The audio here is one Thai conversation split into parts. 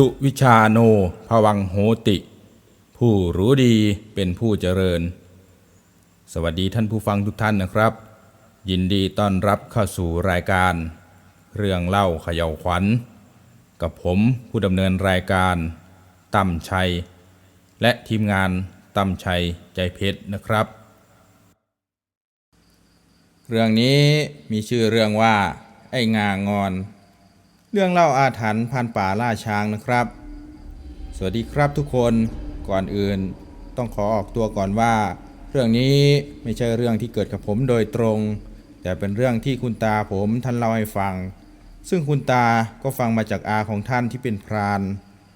สุวิชาโนภวังโหติ ผู้รู้ดีเป็นผู้เจริญ สวัสดีท่านผู้ฟังทุกท่านนะครับ ยินดีต้อนรับเข้าสู่รายการ เรื่องเล่าเขย่าวขวัญ กับผมผู้ดำเนินรายการตั้มชัย และทีมงานตั้มชัยใจเพชรนะครับ เรื่องนี้มีชื่อเรื่องว่าไอ้งางอน เรื่องเล่าอาถรรพ์พันป่าล่าช้างนะครับ สวัสดีครับทุกคนก่อนอื่นต้องขอออกตัวก่อนว่า เรื่องนี้ไม่ใช่เรื่องที่เกิดกับผมโดยตรง แต่เป็นเรื่องที่คุณตาผมท่านเล่าให้ฟัง ซึ่งคุณตาก็ฟังมาจากอาของท่านที่เป็นพราน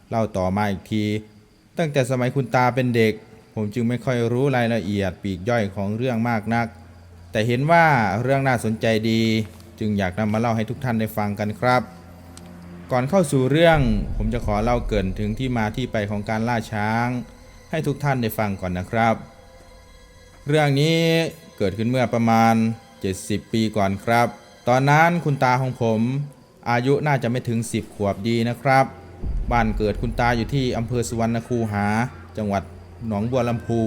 เล่าต่อมาอีกที ตั้งแต่สมัยคุณตาเป็นเด็ก ผมจึงไม่ค่อยรู้รายละเอียดปีกย่อยของเรื่องมากนัก แต่เห็นว่าเรื่องน่าสนใจดี จึงอยากนำมาเล่าให้ทุกท่านได้ฟังกันครับ ก่อนเข้าสู่เรื่องผมจะขอเล่าเกินถึงที่มาที่ไปของการล่าช้าง ให้ทุกท่านได้ฟังก่อนนะครับ เรื่องนี้เกิดขึ้นเมื่อประมาณ 70 ปีก่อนครับ ตอนนั้นคุณตาของผมอายุน่าจะไม่ถึง 10 ขวบดีนะครับ บ้านเกิดคุณตาอยู่ที่อำเภอสุวรรณคูหา จังหวัดหนองบัวลำพู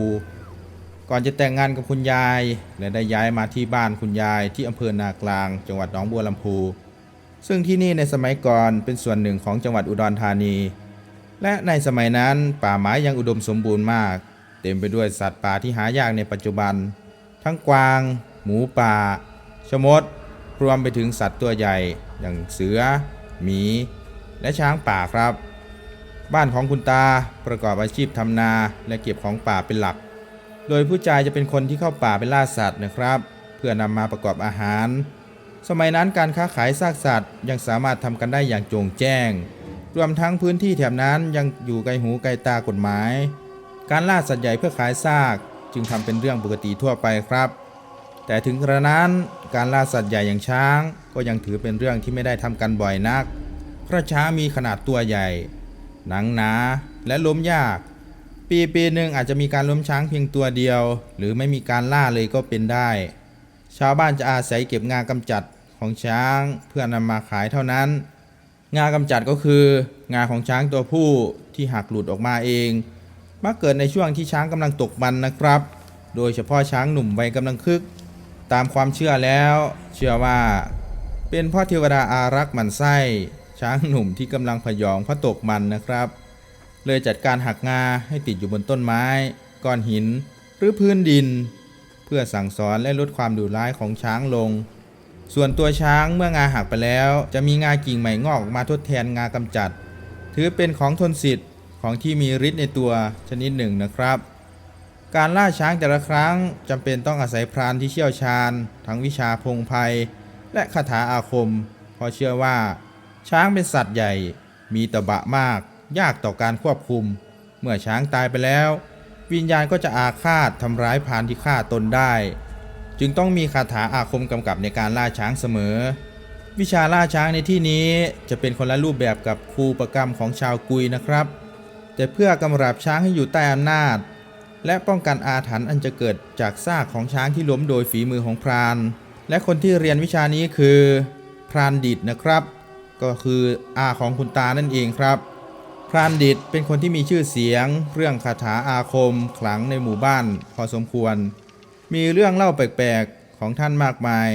ก่อนจะแต่งงานกับคุณยาย และได้ย้ายมาที่บ้านคุณยายที่อำเภอนากลาง จังหวัดหนองบัวลำพู ซึ่งที่นี่ในสมัยก่อนเป็นส่วนหนึ่งของจังหวัดอุดรธานี และในสมัยนั้นป่าไม้ยังอุดมสมบูรณ์มาก เต็มไปด้วยสัตว์ป่าที่หายากในปัจจุบัน ทั้งกวาง หมูป่า ชมด รวมไปถึงสัตว์ตัวใหญ่ อย่างเสือ หมี และช้างป่าครับ บ้านของคุณตาประกอบอาชีพทำนาและเก็บของป่าเป็นหลัก โดยผู้ชายจะเป็นคนที่เข้าป่าไปล่าสัตว์นะครับ เพื่อนำมาประกอบอาหาร สมัยนั้นการค้าขายซากสัตว์ ยังสามารถทำกันได้อย่างโจ่งแจ้ง รวมทั้งพื้นที่แถบนั้นยังอยู่ไกลหูไกลตากฎหมาย การล่าสัตว์ใหญ่เพื่อขายซากจึงทำเป็นเรื่องปกติทั่วไปครับ แต่ถึงกระนั้นการล่าสัตว์ใหญ่อย่างช้าง ก็ยังถือเป็นเรื่องที่ไม่ได้ทำกันบ่อยนัก เพราะช้างมีขนาดตัวใหญ่ หนังหนาและล้มยาก ปีปีหนึ่งอาจจะมีการล้มช้างเพียงตัวเดียว หรือไม่มีการล่าเลยก็เป็นได้ ชาวบ้านจะอาศัยเก็บงากำจัด ของช้างเพื่อนำมาขายเท่านั้น งากำจัดก็คืองาของช้างตัวผู้ที่หักหลุดออกมาเองมักเกิดในช่วงที่ช้างกำลังตกมันนะครับ โดยเฉพาะช้างหนุ่มวัยกำลังคึก ตามความเชื่อแล้ว เชื่อว่า เป็นเพ่อเทวดาอารักษ์มันไส้ช้างหนุ่มที่กำลังพยองเพราะตกมันนะครับ เลยจัดการหักงาให้ติดอยู่บนต้นไม้ ก้อนหิน หรือพื้นดิน เพื่อสั่งสอนและลดความดุร้ายของช้างลง ส่วนตัวช้างเมื่องาหักไปแล้ว จะมีงากิ่งใหม่งอกออกมาทดแทนงากำจัด ถือเป็นของทนสิทธิ์ของที่มีฤทธิ์ในตัวชนิดหนึ่งนะครับ การล่าช้างแต่ละครั้งจำเป็นต้องอาศัยพรานที่เชี่ยวชาญ ทั้งวิชาพงภัยและคาถาอาคมเพราะเชื่อว่า ช้างเป็นสัตว์ใหญ่ มีตะบะมาก ยากต่อการควบคุม เมื่อช้างตายไปแล้ว วิญญาณก็จะอาฆาตทำร้ายพรานที่ฆ่าตนได้ จึงต้องมีคาถาอาคมกำกับในการล่าช้างเสมอ วิชาล่าช้างในที่นี้จะเป็นคนละรูปแบบกับครูประกรรมของชาวกุยนะครับ แต่เพื่อกำราบช้างให้อยู่ใต้อำนาจ และป้องกันอาถรรพ์อันจะเกิดจากซากของช้างที่ล้มโดยฝีมือของพราน และคนที่เรียนวิชานี้คือ พรานดิดนะครับ ก็คืออาของคุณตานั่นเองครับพรานดิดเป็นคนที่มีชื่อเสียง เรื่องคาถาอาคมขลังในหมู่บ้านพอสมควร มีเรื่องเล่าแปลกๆของท่านมากมาย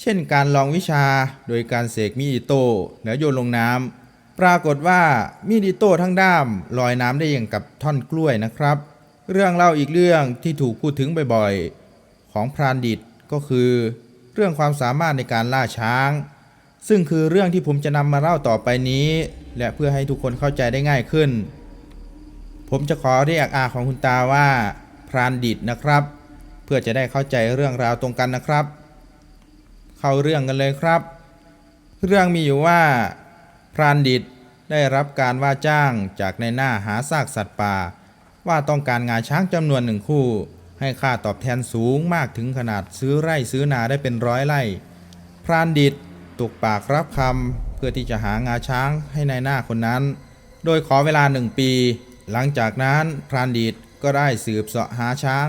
เช่นการลองวิชาโดยการเสกมีดอิโต้แล้วโยนลงน้ำปรากฏว่ามีดอิโต้ทั้งด้ามลอยน้ำได้อย่างกับท่อนกล้วยนะครับ เรื่องเล่าอีกเรื่องที่ถูกพูดถึงบ่อยๆ ของพรานดิตก็คือ เรื่องความสามารถในการล่าช้าง ซึ่งคือเรื่องที่ผมจะนำมาเล่าต่อไปนี้ และเพื่อให้ทุกคนเข้าใจได้ง่ายขึ้น ผมจะขอเรียกอาของคุณตาว่าพรานดิตนะครับ เพื่อจะได้เข้าใจเรื่องราวตรงกันนะครับ เข้าเรื่องกันเลยครับ เรื่องมีอยู่ว่า พรานดิตได้รับการว่าจ้างจากในหน้าหาซากสัตว์ป่า ว่าต้องการงาช้างจำนวนหนึ่งคู่ ให้ค่าตอบแทนสูงมากถึงขนาดซื้อไร่ซื้อนาได้เป็นร้อยไร่ พรานดิตตกปากรับคำเพื่อที่จะหางาช้างให้ในายหน้าคนนั้น โดยขอเวลาหนึ่งปี หลังจากนั้นพรานดิตก็ได้สืบเสาะหาช้าง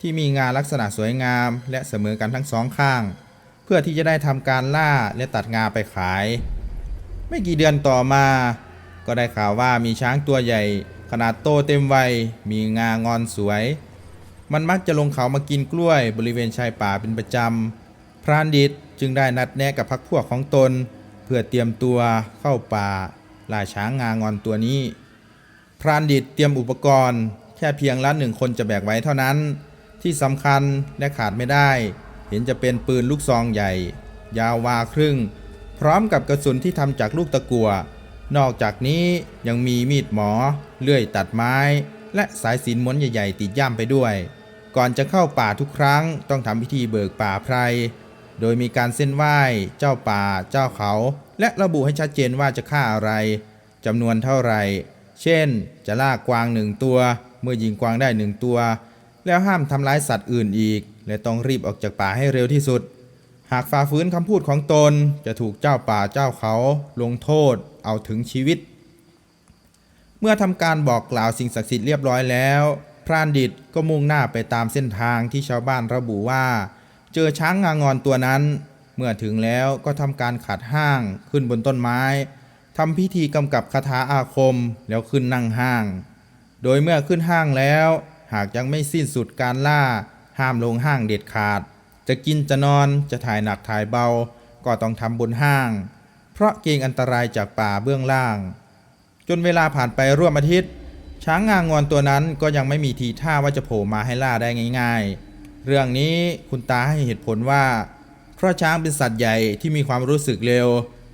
ที่มีงาลักษณะสวยงาม และเสมอกันทั้งสองข้าง เพื่อที่จะได้ทำการล่าและตัดงาไปขาย ไม่กี่เดือนต่อมา ก็ได้ข่าวว่ามีช้างตัวใหญ่ ขนาดโตเต็มวัยมีงางอนสวย มันมักจะลงเขามากินกล้วยบริเวณชายป่าเป็นประจำพรานดิตจึงได้นัดแนะกับพักพวกของตน เพื่อเตรียมตัวเข้าป่าล่าช้างงางอนตัวนี้ พรานดิตเตรียมอุปกรณ์ แค่เพียงละหนึ่งคนจะแบกไว้เท่านั้น ที่สำคัญและขาดไม่ได้ เห็นจะเป็นปืนลูกซองใหญ่ ยาววาครึ่ง พร้อมกับกระสุนที่ทำจากลูกตะกัว นอกจากนี้ยังมีมีดหมอ เลื่อยตัดไม้ และสายสินม้วนใหญ่ๆติดย่ามไปด้วย ก่อนจะเข้าป่าทุกครั้งต้องทำพิธีเบิกป่าไพรโดยมีการเส้นไหว้เจ้าป่า เจ้าเขา และระบุให้ชัดเจนว่าจะฆ่าอะไรจำนวนเท่าไหร่ เช่น จะล่ากวางหนึ่งตัว เมื่อยิงกวางได้หนึ่งตัว แล้วห้ามทำร้ายสัตว์อื่นอีก และต้องรีบออกจากป่าให้เร็วที่สุด หากฝ่าฝืนคำพูดของตนจะถูกเจ้าป่าเจ้าเขา ลงโทษ เอาถึงชีวิต เมื่อทำการบอกกล่าวสิ่งศักดิ์สิทธิ์เรียบร้อยแล้ว พรานดิตก็มุ่งหน้าไปตามเส้นทางที่ชาวบ้านระบุว่า เจอช้างงางอนตัวนั้น เมื่อถึงแล้วก็ทำการขัดห้างขึ้นบนต้นไม้ทำพิธีกำกับคาถาอาคมแล้วขึ้นนั่งห้าง โดยเมื่อขึ้นห้างแล้ว หากยังไม่สิ้นสุดการล่า ห้ามลงห้างเด็ดขาด จะกินจะนอนจะถ่ายหนักถ่ายเบา ก็ต้องทำบนห้าง เพราะเกรงอันตรายจากป่าเบื้องล่าง จนเวลาผ่านไปร่วมอาทิตย์ ช้างงางอนตัวนั้นก็ยังไม่มีทีท่าว่าจะโผล่มาให้ล่าได้ง่าย ๆ เรื่องนี้คุณตาให้เหตุผลว่า เพราะช้างเป็นสัตว์ใหญ่ที่มีความรู้สึกเร็ว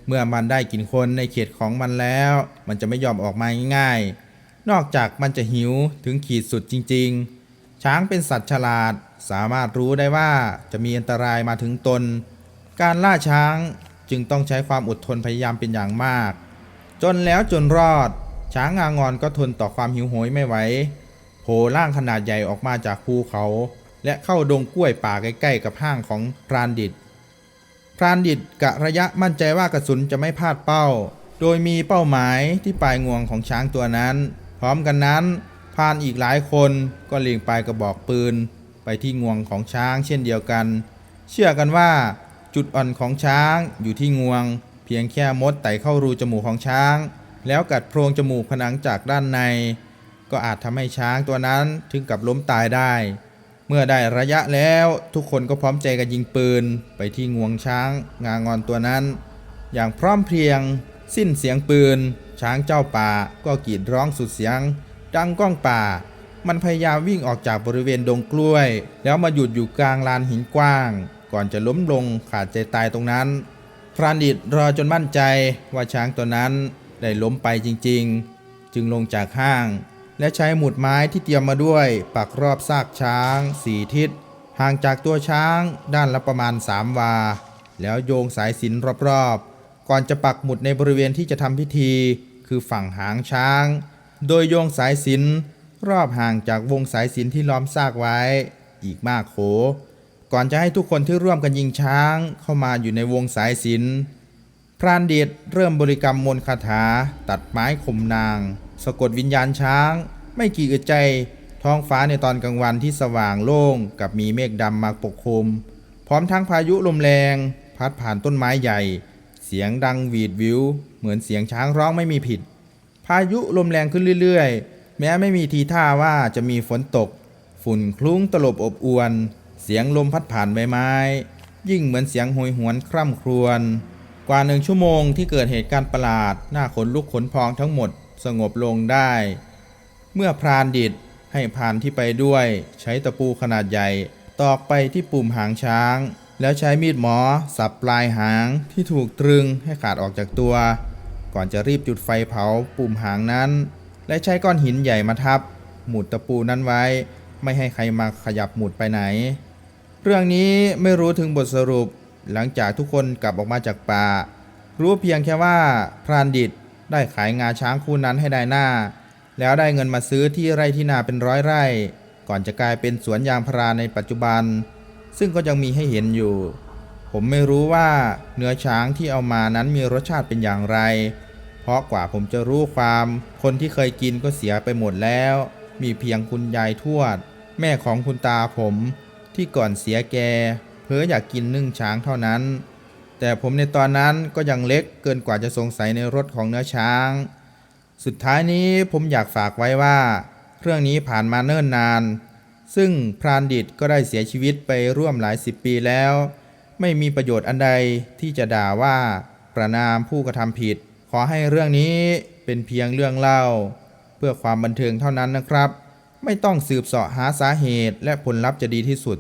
เมื่อมันได้กินคนในเขตของมันแล้ว มันจะไม่ยอมออกมาง่ายๆ นอกจากมันจะหิวถึงขีดสุดจริง ๆ ช้างเป็นสัตว์ฉลาดสามารถรู้ได้ว่าจะมีอันตรายมาถึงตน การล่าช้างจึงต้องใช้ความอดทนพยายามเป็นอย่างมาก จนแล้วจนรอด ช้างงางอนก็ทนต่อความหิวโหยไม่ไหวโผล่ร่างขนาดใหญ่ออกมาจากภูเขา และเข้าดงกล้วยป่าใกล้ๆกับห้างของพรานดิตพรานดิตกะระยะมั่นใจว่ากระสุนจะไม่พลาดเป้า โดยมีเป้าหมายที่ปลายงวงของช้างตัวนั้น พร้อมกันนั้นพานอีกหลายคนก็เล็งปลายกระบอกปืน ไปที่งวงของช้างเช่นเดียวกัน เชื่อกันว่า จุดอ่อนของช้างอยู่ที่งวง เพียงแค่มดไต่เข้ารูจมูกของช้าง แล้วกัดโพรงจมูกผนังจากด้านใน ก็อาจทำให้ช้างตัวนั้นถึงกับล้มตายได้ เมื่อได้ระยะแล้วทุกคนก็พร้อมใจกันยิงปืน ไปที่งวงช้างงางอนตัวนั้น อย่างพร้อมเพรียง สิ้นเสียงปืน ช้างเจ้าป่าก็กรีดร้องสุดเสียง ดังก้องป่า มันพยายามวิ่งออกจากบริเวณดงกล้วย แล้วมาหยุดอยู่กลางลานหินกว้าง ก่อนจะล้มลงขาดใจตายตรงนั้น พรานดิตรอจนมั่นใจว่าช้างตัวนั้นได้ล้มไปจริง ๆ จึงลงจากห้าง และใช้หมุดไม้ที่เตรียมมาด้วย ปักรอบซากช้างสี่ทิศห่างจากตัวช้างด้านละประมาณ 3 วา แล้วโยงสายสินรอบๆ ก่อนจะปักหมุดในบริเวณที่จะทำพิธี คือฝั่งหางช้าง โดยโยงสายสินรอบห่างจากวงสายสินที่ล้อมซากไว้ อีกมากโข ก่อนจะให้ทุกคนที่ร่วมกันยิงช้างเข้ามาอยู่ในวงสายสินพรานเดชเริ่มบริกรรมมนต์คาถา ตัดไม้ข่มนาง สะกดวิญญาณช้าง ไม่กี่อึดใจท้องฟ้าในตอนกลางวันที่สว่างโล่งกับมีเมฆดำมาปกคลุม พร้อมทั้งพายุลมแรง พัดผ่านต้นไม้ใหญ่ เสียงดังหวีดวิว เหมือนเสียงช้างร้องไม่มีผิด พายุลมแรงขึ้นเรื่อยๆ แม้ไม่มีทีท่าว่าจะมีฝนตก ฝุ่นคลุ้งตลบอบอวน เสียงลมพัดผ่านใบไม้ ยิ่งเหมือนเสียงโหยหวนคร่ำครวญกว่าหนึ่งชั่วโมงที่เกิดเหตุการณ์ประหลาดหน้าขนลุกขนพองทั้งหมดสงบลงได้ เมื่อพรานดิดให้พรานที่ไปด้วย ใช้ตะปูขนาดใหญ่ ตอกไปที่ปุ่มหางช้าง แล้วใช้มีดหมอ สับปลายหางที่ถูกตรึงให้ขาดออกจากตัว ก่อนจะรีบจุดไฟเผาปุ่มหางนั้น และใช้ก้อนหินใหญ่มาทับ หมุดตะปูนั้นไว้ ไม่ให้ใครมาขยับหมุดไปไหน เรื่องนี้ไม่รู้ถึงบทสรุปหลังจากทุกคนกลับออกมาจากป่า รู้เพียงแค่ว่าพรานดิตได้ขายงาช้างคู่นั้นให้ได้หน้า แล้วได้เงินมาซื้อที่ไร่ที่นาเป็นร้อยไร่ ก่อนจะกลายเป็นสวนยางพาราในปัจจุบัน ซึ่งก็ยังมีให้เห็นอยู่ ผมไม่รู้ว่าเนื้อช้างที่เอามานั้นมีรสชาติเป็นอย่างไร เพราะกว่าผมจะรู้ความ คนที่เคยกินก็เสียไปหมดแล้ว มีเพียงคุณยายทวด แม่ของคุณตาผมที่ก่อนเสียแก เพ้ออยากกินนึ่งช้างเท่านั้น แต่ผมในตอนนั้นก็ยังเล็กเกินกว่าจะสงสัยในรสของเนื้อช้าง สุดท้ายนี้ผมอยากฝากไว้ว่า เรื่องนี้ผ่านมาเนิ่นนาน ซึ่งพรานดิตก็ได้เสียชีวิตไปร่วมหลายสิบปีแล้ว ไม่มีประโยชน์อันใดที่จะด่าว่าประนามผู้กระทำผิด ขอให้เรื่องนี้เป็นเพียงเรื่องเล่า เพื่อความบันเทิงเท่านั้นนะครับ ไม่ต้องสืบเสาะหาสาเหตุและผลลัพธ์จะดีที่สุด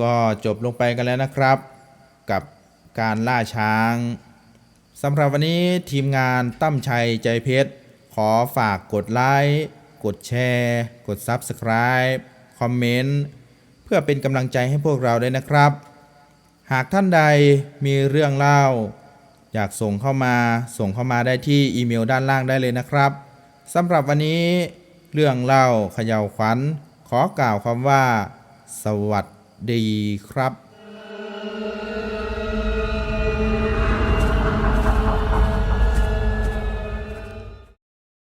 ก็จบลงไปกันแล้วนะครับ กับการล่าช้างสำหรับวันนี้ทีมงานตั้มชัยใจเพชร ขอฝากกดไลค์ กดแชร์ กด Subscribe คอมเมนต์ เพื่อเป็นกำลังใจให้พวกเราด้วยนะครับ หากท่านใดมีเรื่องเล่า อยากส่งเข้ามาส่งเข้ามาได้ที่อีเมลด้านล่างได้เลยนะครับสำหรับวันนี้ เรื่องเล่าเขย่าวขวัญ ขอกล่าวคำว่า สวัสดีครับ